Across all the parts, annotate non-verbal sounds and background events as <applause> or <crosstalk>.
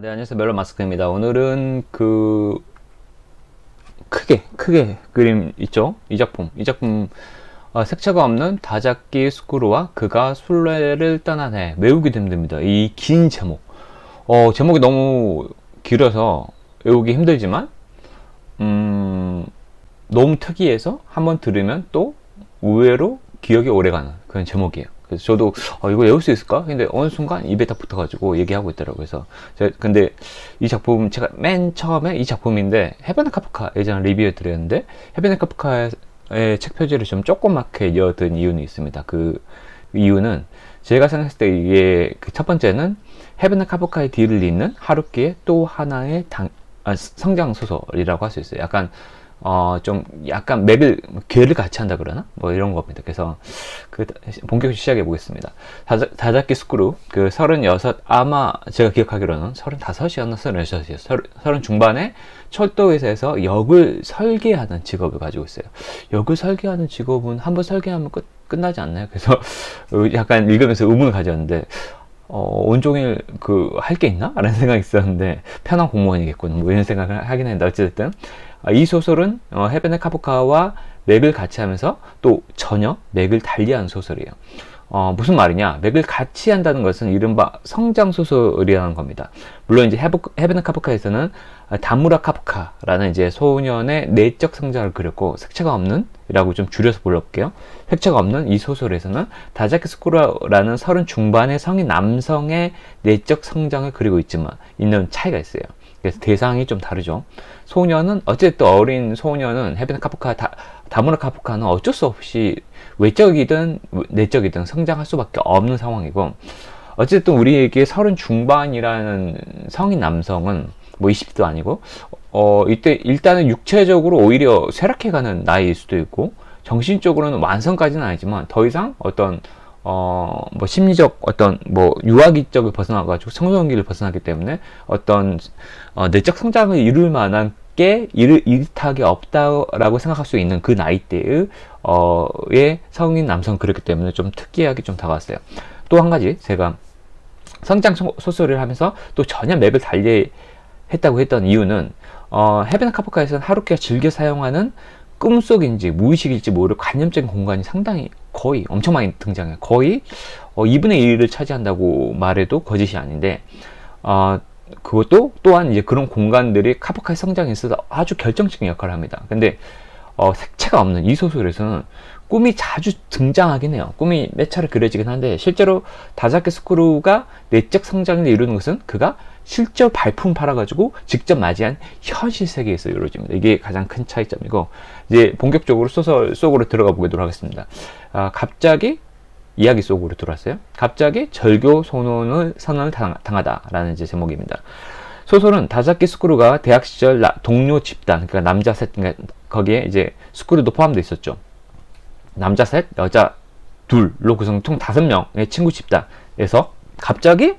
네, 안녕하세요. 멜로 마스크입니다. 오늘은 그 크게 크게 그림 있죠? 이 작품. 이 작품 어, 색채가 없는 다잡기 스크루와 그가 순례를 떠난 해 외우기 힘듭니다. 이 긴 제목. 어, 제목이 너무 길어서 외우기 힘들지만 음, 너무 특이해서 한번 들으면 또 의외로 기억이 오래가는 그런 제목이에요. 그래서 저도 어, 이거 외울 수 있을까? 근데 어느 순간 입에 딱 붙어가지고 얘기하고 있더라고요. 그래서 제가 근데 이 작품 제가 맨 처음에 이 작품인데 헤베네 카프카 예전에 리뷰해 드렸는데 헤베네 카프카의 책 표지를 좀 조그맣게 이어든 이유는 있습니다. 그 이유는 제가 생각했을 때 이게 그 첫 번째는 헤베네 카프카의 뒤를 잇는 하루키의 또 하나의 당, 아, 성장 소설이라고 할 수 있어요. 약간 어, 좀 약간 맥을, 괴를 같이 한다 그러나? 뭐 이런 겁니다. 그래서 그 본격적으로 시작해 보겠습니다. 다자, 키 스크루, 그 36, 아마 제가 기억하기로는 35이었나 36이었어요. 30 중반에 철도 회사에서 역을 설계하는 직업을 가지고 있어요. 역을 설계하는 직업은 한번 설계하면 끝, 끝나지 않나요? 그래서 <laughs> 약간 읽으면서 의문을 가졌는데, 어, 온종일 그 할 게 있나? 라는 <laughs> 생각이 있었는데 편한 공무원이겠군. 뭐 이런 생각을 하긴 했는데 아, 이 소설은 어, 헤베네 카프카와 맥을 같이 하면서 또 전혀 맥을 달리한 소설이에요. 어, 무슨 말이냐? 맥을 같이 한다는 것은 이른바 성장 소설이라는 겁니다. 물론 이제 헤베네 카프카에서는 다무라 카프카라는 이제 소년의 내적 성장을 그렸고 색채가 없는 이라고 좀 줄여서 불러볼게요. 색채가 없는 이 소설에서는 다자키 스쿠라라는 서른 중반의 성인 남성의 내적 성장을 그리고 있지만 있는 차이가 있어요. 그래서 대상이 좀 다르죠. 소녀는 어쨌든 어린 소녀는 헤베네 카프카 다, 다무라 카프카는 어쩔 수 없이 외적이든 내적이든 성장할 수밖에 없는 상황이고 어쨌든 우리에게 서른 중반이라는 성인 남성은 뭐 20대도 아니고 어 이때 일단은 육체적으로 오히려 쇠락해가는 나이일 수도 있고 정신적으로는 완성까지는 아니지만 더 이상 어떤 어, 뭐 심리적 어떤 뭐 유아기적을 벗어나가지고 청소년기를 벗어나기 때문에 어떤 어, 내적 성장을 이룰 만한 게 이르, 이르하게 없다라고 생각할 수 있는 그 나이대의 어의 성인 남성 그렇기 때문에 좀 특이하게 좀 다가왔어요. 또 한 가지 제가 성장 소설을 하면서 또 전혀 맵을 달리 했다고 했던 이유는 어, 헤벤 카프카에서는 하루키가 즐겨 사용하는 꿈속인지 무의식일지 모를 관념적인 공간이 상당히 거의 엄청 많이 등장해요. 거의 어, 2분의 1을 차지한다고 말해도 거짓이 아닌데 어, 그것도 또한 이제 그런 공간들이 카프카의 성장에 있어서 아주 결정적인 역할을 합니다. 근데 어, 색채가 없는 이 소설에서는 꿈이 자주 등장하긴 해요. 꿈이 몇 차례 그려지긴 한데 실제로 다자케 스크루가 내적 성장을 이루는 것은 그가 실제 발품 팔아가지고 직접 맞이한 현실 세계에서 이루어집니다. 이게 가장 큰 차이점이고 이제 본격적으로 소설 속으로 들어가 보도록 하겠습니다. 아, 갑자기 이야기 속으로 들어왔어요. 갑자기 절교 선언을 선언을 당 하다라는 이제 제목입니다. 소설은 다자키 스크루가 대학 시절 동료 집단, 그러니까 남자 셋, 그러니까 거기에 이제 스크루도 포함되어 있었죠. 남자 셋, 여자 둘로 구성 총 다섯 명의 친구 집단에서 갑자기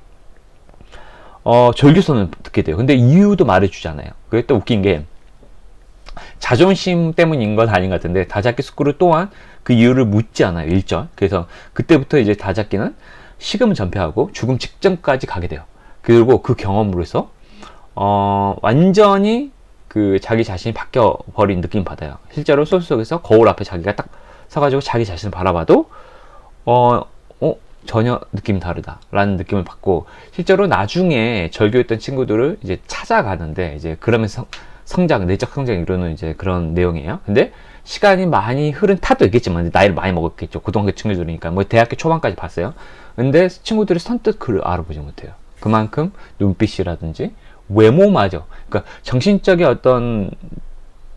어, 절규선을 듣게 돼요. 근데 이유도 말해주잖아요. 그게 또 웃긴 게 자존심 때문인 건 아닌 것 같은데 다잡기 스크루 또한 그 이유를 묻지 않아요. 1절. 그래서 그때부터 이제 다잡기는 식음을 전폐하고 죽음 직전까지 가게 돼요. 그리고 그 경험으로서 어, 완전히 그 자기 자신이 바뀌어 버린 느낌 받아요. 실제로 소설 속에서 거울 앞에 자기가 딱 서가지고 자기 자신을 바라봐도 어, 어 전혀 느낌이 다르다 라는 느낌을 받고 실제로 나중에 절교했던 친구들을 이제 찾아가는데 이제 그러면서 성장 내적 성장을 이루는 이제 그런 내용이에요. 근데 시간이 많이 흐른 탓도 있겠지만 나이를 많이 먹었겠죠. 고등학교 친구들이니까 뭐 대학교 초반까지 봤어요. 근데 친구들이 선뜻 그를 알아보지 못해요. 그만큼 눈빛이라든지 외모마저 그러니까 정신적인 어떤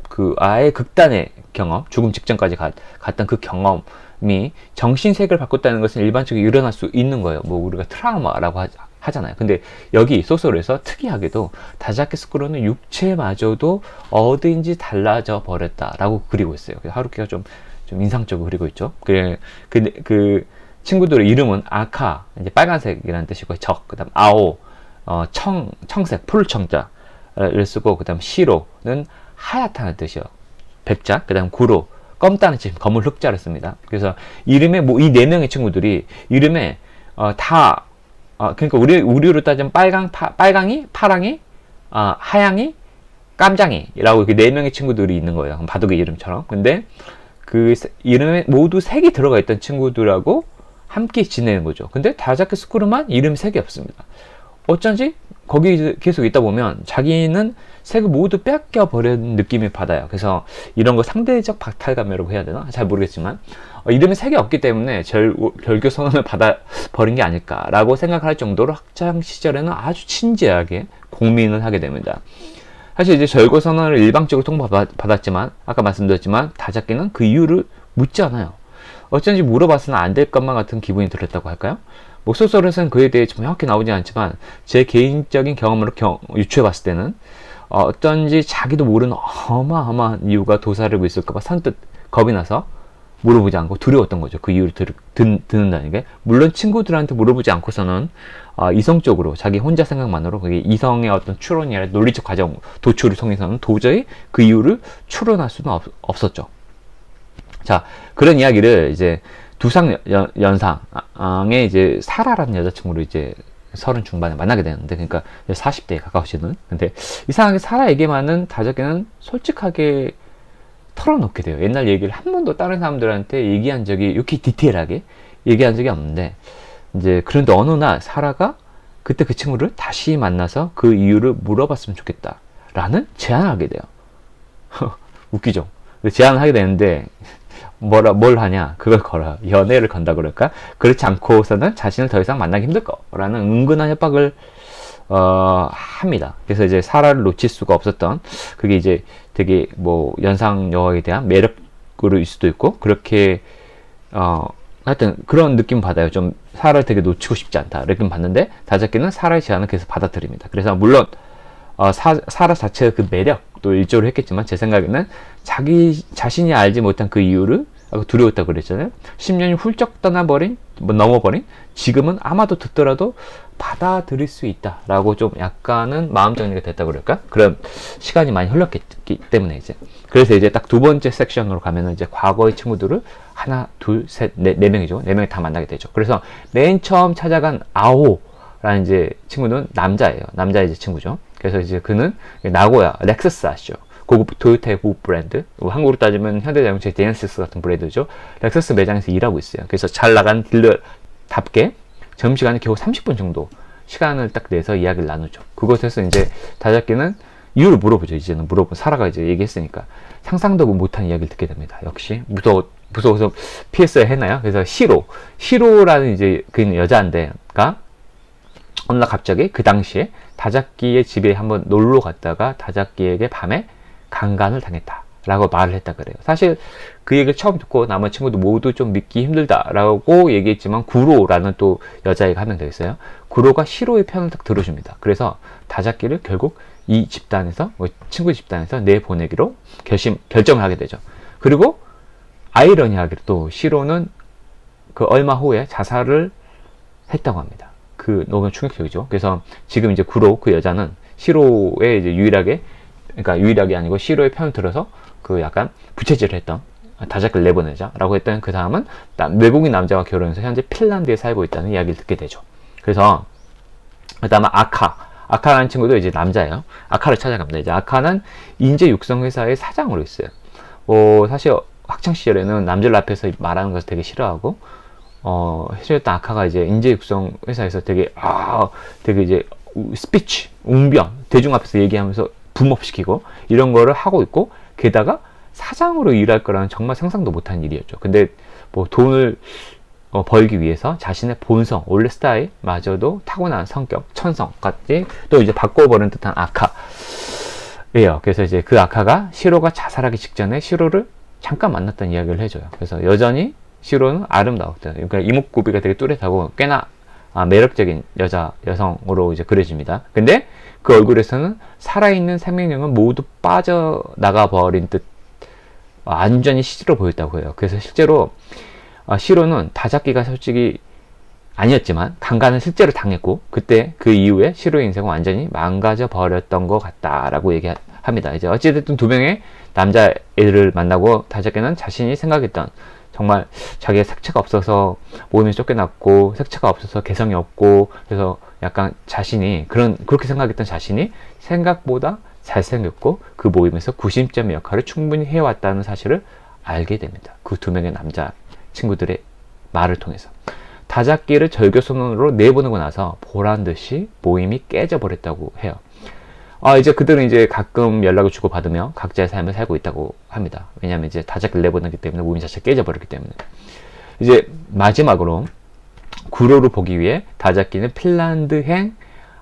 그 아예 극단의 경험, 죽음 직전까지 가, 갔던 그 경험 이 정신 세계를 바꿨다는 것은 일반적으로 일어날 수 있는 거예요. 뭐 우리가 트라우마라고 하, 하잖아요. 근데 여기 소설에서 특이하게도 다자키 스크로는 육체마저도 어딘지 달라져 버렸다라고 그리고 있어요. 하루키가 좀, 좀 인상적으로 그리고 있죠. 그, 그, 그 친구들의 이름은 아카, 이제 빨간색이라는 뜻이고, 적, 그 다음 아오, 어, 청, 청색, 풀청자를 쓰고, 그 다음 시로는 하얗다는 뜻이요. 백자, 그 다음 구로, 껌따는 집, 검을 흑자를 씁니다. 그래서 이름에 뭐 이 네 명의 친구들이 이름에 어, 다 아, 그러니까 우리 우리로 따지면 빨강 파, 빨강이 파랑이 아, 하양이 깜장이라고 이렇게 네 명의 친구들이 있는 거예요. 바둑의 이름처럼. 근데 그 세- 이름에 모두 색이 들어가 있던 친구들하고 함께 지내는 거죠. 근데 다자키 스쿠르만 이름 색이 없습니다. 어쩐지 거기 계속 있다 보면 자기는 색을 모두 뺏겨 버린 느낌을 받아요. 그래서 이런 거 상대적 박탈감이라고 해야 되나? 잘 모르겠지만 어, 이름에 색이 없기 때문에 절, 결교 선언을 받아 버린 게 아닐까라고 생각할 정도로 학창 시절에는 아주 진지하게 고민을 하게 됩니다. 사실 이제 절고 선언을 일방적으로 통보받았지만 아까 말씀드렸지만 다잡기는 그 이유를 묻지 않아요. 어쩐지 물어봤으나 안 될 것만 같은 기분이 들었다고 할까요? 뭐 소설에서는 그에 대해 정확히 나오지 않지만 제 개인적인 경험으로 경, 유추해봤을 때는 어, 어쩐지 자기도 모르는 어마어마한 이유가 도사리고 있을까봐 선뜻 겁이 나서 물어보지 않고 두려웠던 거죠. 그 이유를 들, 듣, 듣는다는 게. 물론 친구들한테 물어보지 않고서는 어, 이성적으로 자기 혼자 생각만으로 그게 이성의 어떤 추론이 아니라 논리적 과정 도출을 통해서는 도저히 그 이유를 추론할 수는 없, 없었죠. 자, 그런 이야기를 이제 두상 연, 연상의 이제 사라라는 여자친구를 이제 서른 중반에 만나게 되는데, 그러니까 40대에 가까우시는. 근데 이상하게 사라에게만은 다저기는 솔직하게 털어놓게 돼요. 옛날 얘기를 한 번도 다른 사람들한테 얘기한 적이 이렇게 디테일하게 얘기한 적이 없는데, 이제 그런데 어느 날 사라가 그때 그 친구를 다시 만나서 그 이유를 물어봤으면 좋겠다 라는 제안을 하게 돼요. <laughs> 웃기죠? 제안을 하게 되는데 뭐라 뭘 하냐 그걸 걸어 연애를 건다 그럴까 그렇지 않고서는 자신을 더 이상 만나기 힘들 거라는 은근한 협박을 어, 합니다. 그래서 이제 사라를 놓칠 수가 없었던 그게 이제 되게 뭐 연상 여왕에 대한 매력으로일 수도 있고 그렇게 어 하여튼 그런 느낌 받아요. 좀 사라를 되게 놓치고 싶지 않다. 느낌 받는데 다자키는 사라의 제안을 계속 받아들입니다. 그래서 물론 어, 사, 사라 자체의 그 매력도 일조를 했겠지만 제 생각에는 자기 자신이 알지 못한 그 이유를 아까 두려웠다고 그랬잖아요. 10년이 훌쩍 떠나버린, 뭐 넘어버린 지금은 아마도 듣더라도 받아들일 수 있다라고 좀 약간은 마음 정리가 됐다고 그럴까? 그런 시간이 많이 흘렀기 때문에 이제 그래서 이제 딱 두 번째 섹션으로 가면은 이제 과거의 친구들을 하나, 둘, 셋, 네, 네 명이죠. 네 명이 다 만나게 되죠. 그래서 맨 처음 찾아간 아오라는 이제 친구는 남자예요. 남자 이제 친구죠. 그래서 이제 그는 나고야 렉서스 아시죠? 고급 토요타의 고급 브랜드. 한국으로 따지면 현대자동차 데니시스 같은 브랜드죠. 렉서스 매장에서 일하고 있어요. 그래서 잘 나간 딜러답게 점심시간에 겨우 30분 정도 시간을 딱 내서 이야기를 나누죠. 그곳에서 이제 다잡기는 이유를 물어보죠. 이제는 물어보 사라가 이제 얘기했으니까 상상도 못한 이야기를 듣게 됩니다. 역시 무서워 무서워서 피했어야 했나요. 그래서 시로 시로라는 이제 그 여자인데가 어느 날 갑자기 그 당시에 다잡기의 집에 한번 놀러 갔다가 다잡기에게 밤에 강간을 당했다. 라고 말을 했다 그래요. 사실 그 얘기를 처음 듣고 나머지 친구도 모두 좀 믿기 힘들다라고 얘기했지만 구로라는 또 여자애가 한 명 더 있어요. 구로가 시로의 편을 딱 들어줍니다. 그래서 다잡기를 결국 이 집단에서 뭐 친구 집단에서 내보내기로 결심 결정을 하게 되죠. 그리고 아이러니하게도 또 시로는 그 얼마 후에 자살을 했다고 합니다. 그 너무 충격적이죠. 그래서 지금 이제 구로 그 여자는 시로에 이제 유일하게 그러니까 유일하게 아니고 시로의 편을 들어서 그 약간 부채질을 했던 다작을 내보내자라고 했던 그 사람은 외국인 남자와 결혼해서 현재 핀란드에 살고 있다는 이야기를 듣게 되죠. 그래서 그다음에 아카 아카라는 친구도 이제 남자예요. 아카를 찾아갑니다. 이제 아카는 인재 육성 회사의 사장으로 있어요. 뭐 사실 학창 시절에는 남들 앞에서 말하는 것을 되게 싫어하고 어 해줬던 아카가 이제 인재 육성 회사에서 되게 아 되게 이제 스피치 웅변 대중 앞에서 얘기하면서 붐업시키고 이런 거를 하고 있고 게다가 사장으로 일할 거라는 정말 상상도 못한 일이었죠. 근데 뭐 돈을 어, 벌기 위해서 자신의 본성, 원래 스타일 마저도 타고난 성격, 천성까지 또 이제 바꿔버린 듯한 아카예요. 그래서 이제 그 아카가 시로가 자살하기 직전에 시로를 잠깐 만났던 이야기를 해줘요. 그래서 여전히 시로는 아름다웠대요. 그러니까 이목구비가 되게 뚜렷하고 꽤나 아, 매력적인 여자, 여성으로 이제 그려집니다. 근데 그 얼굴에서는 살아있는 생명력은 모두 빠져나가 버린 듯 완전히 시로 보였다고 해요. 그래서 실제로 아, 시로는 다잡기가 솔직히 아니었지만 강간은 실제로 당했고 그때 그 이후에 시로의 인생은 완전히 망가져 버렸던 것 같다라고 얘기합니다. 이제 어찌됐든 두 명의 남자애들을 만나고 다잡기는 자신이 생각했던 정말 자기의 색채가 없어서 모임에 쫓겨났고 색채가 없어서 개성이 없고 그래서 약간 자신이 그런 그렇게 생각했던 자신이 생각보다 잘생겼고 그 모임에서 구심점의 역할을 충분히 해왔다는 사실을 알게 됩니다. 그 두 명의 남자 친구들의 말을 통해서 다잡기를 절교 선언으로 내보내고 나서 보란 듯이 모임이 깨져버렸다고 해요. 아, 이제 그들은 이제 가끔 연락을 주고 받으며 각자의 삶을 살고 있다고 합니다. 왜냐하면 이제 다잡기를 내보내기 때문에 모임 자체가 깨져버렸기 때문에. 이제 마지막으로 구로를 보기 위해 다잡기는 핀란드행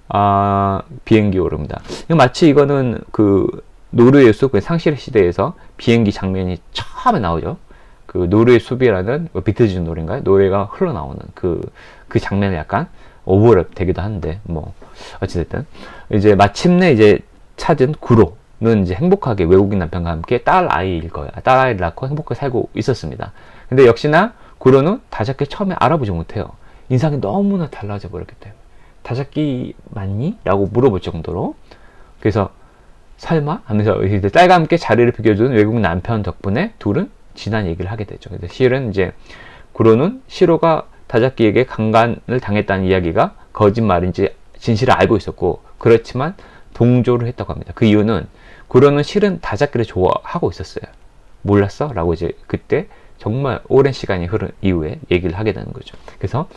아, 비행기 오릅니다. 마치 이거는 그 노르웨이 숲그 상실 시대에서 비행기 장면이 처음에 나오죠. 그 노르웨이 숲이라는 뭐 비트즈 노래인가요? 노래가 흘러나오는 그, 그 장면이 약간 오버랩 되기도 하는데 뭐 어찌됐든 이제 마침내 이제 찾은 구로 는 이제 행복하게 외국인 남편과 함께 딸 아이일 거야. 딸 아이를 낳고 행복하게 살고 있었습니다. 근데 역시나 구로는 다잡기 처음에 알아보지 못해요. 인상이 너무나 달라져 버렸기 때문에 다잡기 맞니? 라고 물어볼 정도로 그래서 설마 하면서 이제 딸과 함께 자리를 비켜주는 외국 남편 덕분에 둘은 진한 얘기를 하게 되죠. 그래서 실은 이제 구로는 시로가 다잡기에게 강간을 당했다는 이야기가 거짓말인지 진실을 알고 있었고 그렇지만 동조를 했다고 합니다. 그 이유는 구로는 실은 다잡기를 좋아하고 있었어요. 몰랐어? 라고 이제 그때 정말 오랜 시간이 흐른 이후에 얘기를 하게 되는 거죠. 그래서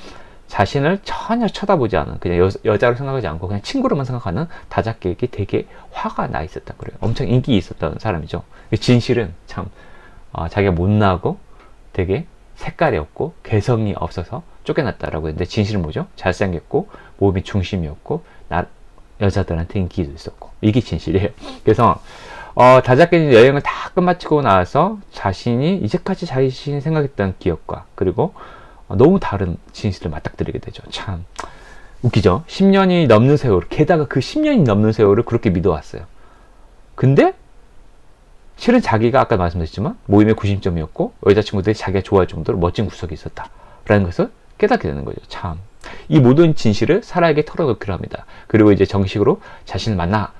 자신을 전혀 쳐다보지 않은 그냥 여, 여자로 생각하지 않고 그냥 친구로만 생각하는 다잡기에게 되게 화가 나 있었다 그래요. 엄청 인기 있었던 사람이죠. 진실은 참 어, 자기가 못나고 되게 색깔이 없고 개성이 없어서 쫓겨났다라고 했는데 진실은 뭐죠? 잘생겼고 몸이 중심이었고 나, 여자들한테 인기도 있었고 이게 진실이에요. 그래서 어, 다잡기는 여행을 다 끝마치고 나서 자신이 이제까지 자신이 생각했던 기억과 그리고 어, 너무 다른 진실을 맞닥뜨리게 되죠. 참 웃기죠? 10년이 넘는 세월, 게다가 그 10년이 넘는 세월을 그렇게 믿어왔어요. 근데 실은 자기가 아까 말씀드렸지만 모임의 구심점이었고 여자친구들이 자기가 좋아할 정도로 멋진 구석이 있었다라는 것을 깨닫게 되는 거죠. 참. 이 모든 진실을 사라에게 털어놓기로 합니다. 그리고 이제 정식으로 자신을 만나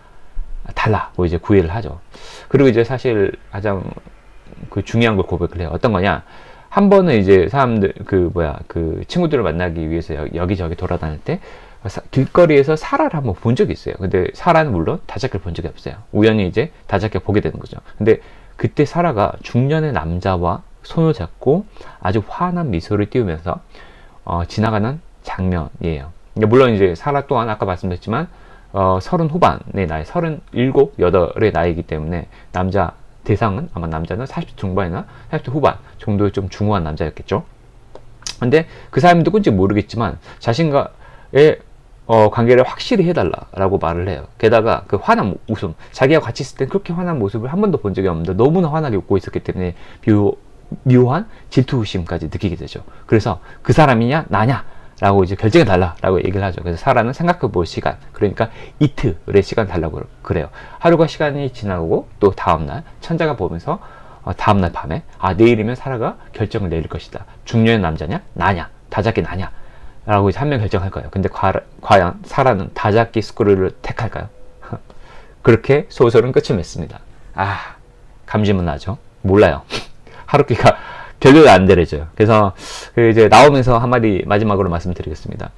달라고 이제 구애를 하죠. 그리고 이제 사실 가장 그 중요한 걸 고백을 해요. 어떤 거냐? 한 번은 이제 사람들 그 뭐야 그 친구들을 만나기 위해서 여기저기 돌아다닐 때 길거리에서 사라를 한번 본 적이 있어요. 근데 사라는 물론 다작을 본 적이 없어요. 우연히 이제 다작을 보게 되는 거죠. 근데 그때 사라가 중년의 남자와 손을 잡고 아주 환한 미소를 띄우면서 어, 지나가는 장면이에요. 물론 이제 사라 또한 아까 말씀드렸지만 어, 서른 후반의 나이, 서른 일곱, 여덟의 나이이기 때문에 남자 대상은 아마 남자는 40대 중반이나 40대 후반 정도의 좀 중후한 남자였겠죠. 근데 그 사람이 누군지 모르겠지만 자신과의 어, 관계를 확실히 해달라라고 말을 해요. 게다가 그 화난 웃음, 자기가 같이 있을 땐 그렇게 화난 모습을 한 번도 본 적이 없는데 너무나 환하게 웃고 있었기 때문에 묘, 묘한 질투심까지 느끼게 되죠. 그래서 그 사람이냐 나냐 라고 이제 결정해 달라라고 얘기를 하죠. 그래서 사라는 생각해 볼 시간, 그러니까 이틀의 시간 달라고 그래요. 하루가 시간이 지나고 또 다음날 천자가 보면서 어, 다음날 밤에 아 내일이면 사라가 결정을 내릴 것이다. 중년의 남자냐 나냐 다잡기 나냐 라고 이제 한 명 결정할 거예요. 근데 과, 과연 사라는 다잡기 스크류를 택할까요? <laughs> 그렇게 소설은 끝을 맺습니다. 아, 감지문 나죠? 몰라요. <laughs> 하루키가 결국에 안 내려져요. 그래서 그 이제 나오면서 한마디 마지막으로 말씀드리겠습니다.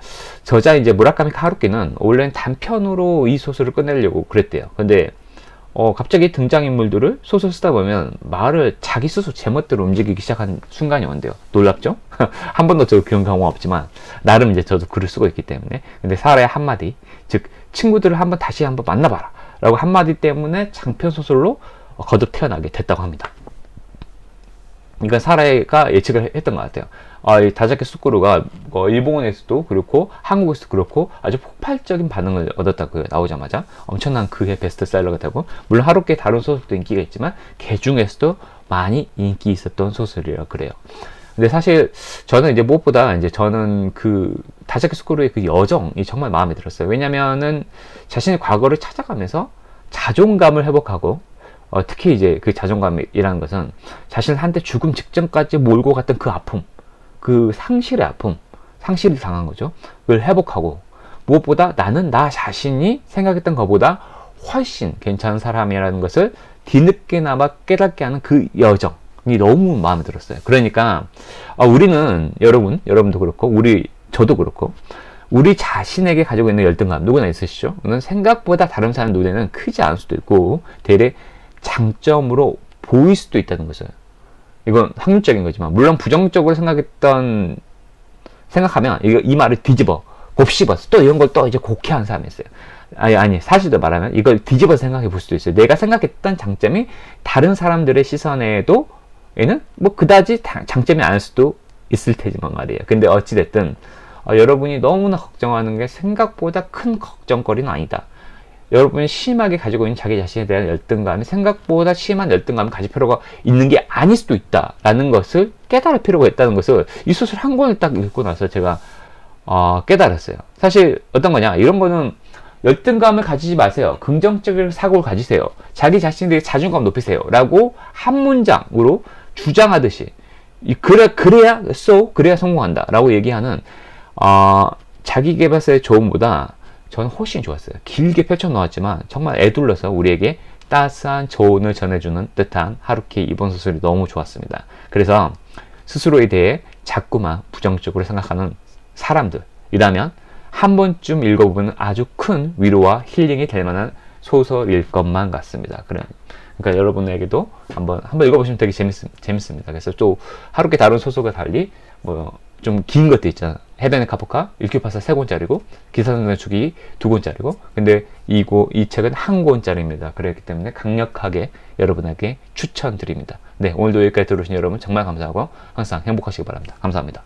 저자 이제 무라카미 카루키는 원래는 단편으로 이 소설을 끝내려고 그랬대요. 근데 어, 갑자기 등장인물들을 소설 쓰다 보면 말을 자기 스스로 제멋대로 움직이기 시작한 순간이 온대요. 놀랍죠? <laughs> 한 번도 저 그런 경우가 없지만, 나름 이제 저도 글을 쓰고 있기 때문에. 근데 사라의 한마디, 즉, 친구들을 한번 다시 한번 만나봐라. 라고 한마디 때문에 장편 소설로 거듭 태어나게 됐다고 합니다. 그러니까 사라가 예측을 했던 것 같아요. 아, 이 다자케 수쿠루가 뭐 일본에서도 그렇고 한국에서도 그렇고 아주 폭발적인 반응을 얻었다고 나오자마자 엄청난 그의 베스트셀러가 되고 물론 하루께 다른 소설도 인기가 있지만 개 중에서도 많이 인기 있었던 소설이라 그래요. 근데 사실 저는 이제 무엇보다 이제 저는 그 다자케 스쿠루의 그 여정이 정말 마음에 들었어요. 왜냐면은 자신의 과거를 찾아가면서 자존감을 회복하고 어, 특히 이제 그 자존감이라는 것은 자신을 한때 죽음 직전까지 몰고 갔던 그 아픔, 그 상실의 아픔, 상실을 당한 거죠. 그걸 회복하고 무엇보다 나는 나 자신이 생각했던 것보다 훨씬 괜찮은 사람이라는 것을 뒤늦게나마 깨닫게 하는 그 여정, 너무 마음에 들었어요. 그러니까 아, 우리는 여러분, 여러분도 그렇고 우리 저도 그렇고 우리 자신에게 가지고 있는 열등감 누구나 있으시죠? 는 생각보다 다른 사람 눈에는 크지 않을 수도 있고 대래 장점으로 보일 수도 있다는 거죠. 이건 확률적인 거지만 물론 부정적으로 생각했던 생각하면 이거 이 말을 뒤집어 곱씹어서 또 이런 걸 또 이제 곡해하는 사람이 있어요. 아니 아니 사실도 말하면 이걸 뒤집어 생각해 볼 수도 있어요. 내가 생각했던 장점이 다른 사람들의 시선에도 얘는 뭐 그다지 다- 장점이 아닐 수도 있을 테지만 말이에요. 근데 어찌 됐든 어, 여러분이 너무나 걱정하는 게 생각보다 큰 걱정거리는 아니다. 여러분이 심하게 가지고 있는 자기 자신에 대한 열등감이 생각보다 심한 열등감을 가질 필요가 있는 게 아닐 수도 있다라는 것을 깨달을 필요가 있다는 것을 이 소설 한 권을 딱 읽고 나서 제가 어, 깨달았어요. 사실 어떤 거냐 이런 거는 열등감을 가지지 마세요. 긍정적인 사고를 가지세요. 자기 자신에 대해 자존감 높이세요.라고 한 문장으로 주장하듯이 이 그래 그래야 so 그래야 성공한다 라고 얘기하는 어, 자기 개발서의 조언보다 저는 훨씬 좋았어요. 길게 펼쳐 놓았지만 정말 애둘러서 우리에게 따스한 조언을 전해주는 듯한 하루키 이번 소설이 너무 좋았습니다. 그래서 스스로에 대해 자꾸만 부정적으로 생각하는 사람들이라면 한 번쯤 읽어보면 아주 큰 위로와 힐링이 될 만한 소설일 것만 같습니다. 그래. 그러니까 여러분에게도 한번 한번 읽어보시면 되게 재밌, 재밌습니다. 그래서 또 하루께 다른 소설과 달리 뭐 좀 긴 것도 있잖아. 해변의 카프카 1큐파사 세 권짜리고 기사선의 주기 두 권짜리고 근데 이고 이 책은 한 권짜리입니다. 그렇기 때문에 강력하게 여러분에게 추천드립니다. 네 오늘도 여기까지 들어오신 여러분 정말 감사하고 항상 행복하시기 바랍니다. 감사합니다.